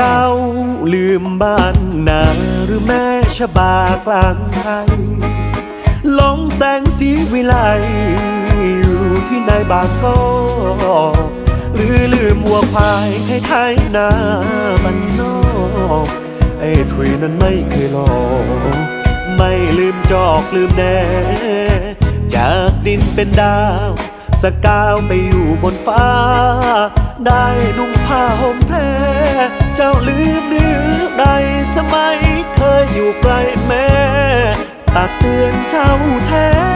เจ้าลืมบ้านนาหรือแม่ชะบากลางไทยหลงแสงสีวิไลอยู่ที่ในบางกอกหรือลืมวัวควายไทยไทยนาบันนอกไอ้ถุยนั้นไม่เคยหลอกไม่ลืมจอกลืมแน่จากดินเป็นดาว สกาวไปอยู่บนฟ้า ได้นุ่งผ้าห่มแพร ไม่เคยอยู่ใกล้แม่ตักเตือนเจ้าแท้